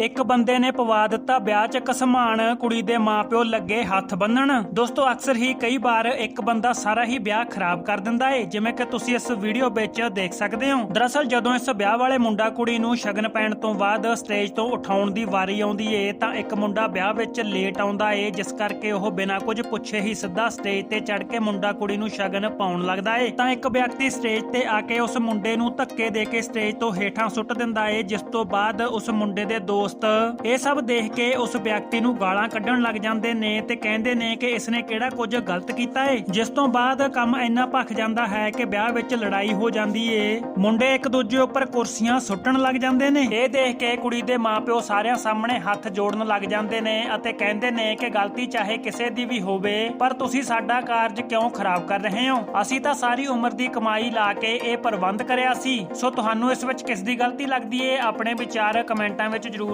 ਇੱਕ ਬੰਦੇ ਨੇ ਪਵਾ ਦਿੱਤਾ ਵਿਆਹ 'ਚ ਕਸਮਾਨ, ਕੁੜੀ ਦੇ ਮਾਪਿਓ ਲੱਗੇ ਹੱਥ ਬੰਨਣ। ਦੋਸਤੋ, ਅਕਸਰ ਹੀ ਕਈ ਵਾਰ ਇੱਕ ਬੰਦਾ ਸਾਰਾ ਹੀ ਵਿਆਹ ਖਰਾਬ ਕਰ ਦਿੰਦਾ ਏ, ਜਿਵੇਂ ਕਿ ਤੁਸੀਂ ਇਸ ਵੀਡੀਓ ਵਿੱਚ ਦੇਖ ਸਕਦੇ ਹੋ। ਦਰਅਸਲ, ਜਦੋਂ ਇਸ ਵਿਆਹ ਵਾਲੇ ਮੁੰਡਾ ਕੁੜੀ ਨੂੰ ਸ਼ਗਨ ਪੈਣ ਤੋਂ ਬਾਅਦ ਸਟੇਜ ਤੋਂ ਉਠਾਉਣ ਦੀ ਵਾਰੀ ਆਉਂਦੀ ਏ, ਤਾਂ ਇੱਕ ਮੁੰਡਾ ਵਿਆਹ ਵਿੱਚ ਲੇਟ ਆਉਂਦਾ ਏ, ਜਿਸ ਕਰਕੇ ਉਹ ਬਿਨਾਂ ਕੁਝ ਪੁੱਛੇ ਹੀ ਸਿੱਧਾ ਸਟੇਜ ਤੇ ਚੜ ਕੇ ਮੁੰਡਾ ਕੁੜੀ ਨੂੰ ਸ਼ਗਨ ਪਾਉਣ ਲੱਗਦਾ ਏ। ਤਾਂ ਇੱਕ ਵਿਅਕਤੀ ਸਟੇਜ ਤੇ ਆ ਕੇ ਉਸ ਮੁੰਡੇ ਨੂੰ ਧੱਕੇ ਦੇ ਕੇ ਸਟੇਜ ਤੋਂ ਹੇਠਾਂ ਸੁੱਟ ਦਿੰਦਾ ਏ, ਜਿਸ ਤੋਂ ਬਾਅਦ ਉਸ ਮੁੰਡੇ ਦੇ ਦੋ ਦੋਸਤ, ਇਹ ਸਭ ਦੇਖ ਕੇ ਉਸ ਵਿਅਕਤੀ ਨੂੰ ਗਾਲਾਂ ਕੱਢਣ ਲੱਗ ਜਾਂਦੇ ਨੇ ਤੇ ਕਹਿੰਦੇ ਨੇ ਕਿ ਇਸਨੇ ਕਿਹੜਾ ਕੁਝ ਗਲਤ ਕੀਤਾ ਏ, ਜਿਸ ਤੋਂ ਬਾਅਦ ਕੰਮ ਇੰਨਾ ਭਖ ਜਾਂਦਾ ਹੈ ਕਿ ਵਿਆਹ ਵਿੱਚ ਲੜਾਈ ਹੋ ਜਾਂਦੀ ਏ। ਮੁੰਡੇ ਇੱਕ ਦੂਜੇ ਉੱਪਰ ਕੁਰਸੀਆਂ ਸੁੱਟਣ ਲੱਗ ਜਾਂਦੇ ਨੇ। ਇਹ ਦੇਖ ਕੇ ਕੁੜੀ ਦੇ ਮਾਪਿਓ ਸਾਰਿਆਂ ਸਾਹਮਣੇ ਹੱਥ ਜੋੜਨ ਲੱਗ ਜਾਂਦੇ ਨੇ ਅਤੇ ਕਹਿੰਦੇ ਨੇ ਕਿ ਗਲਤੀ ਚਾਹੇ ਕਿਸੇ ਦੀ ਵੀ ਹੋਵੇ, ਪਰ ਤੁਸੀਂ ਸਾਡਾ ਕਾਰਜ ਕਿਉਂ ਖਰਾਬ ਕਰ ਰਹੇ ਹੋ? ਅਸੀਂ ਤਾਂ ਸਾਰੀ ਉਮਰ ਦੀ ਕਮਾਈ ਲਾ ਕੇ ਇਹ ਪ੍ਰਬੰਧ ਕਰਿਆ ਸੀ। ਸੋ ਤੁਹਾਨੂੰ ਇਸ ਵਿੱਚ ਕਿਸ ਦੀ ਗਲਤੀ ਲੱਗਦੀ ਏ, ਆਪਣੇ ਵਿਚਾਰ ਕਮੈਂਟਾਂ ਵਿੱਚ ਜ਼ਰੂਰ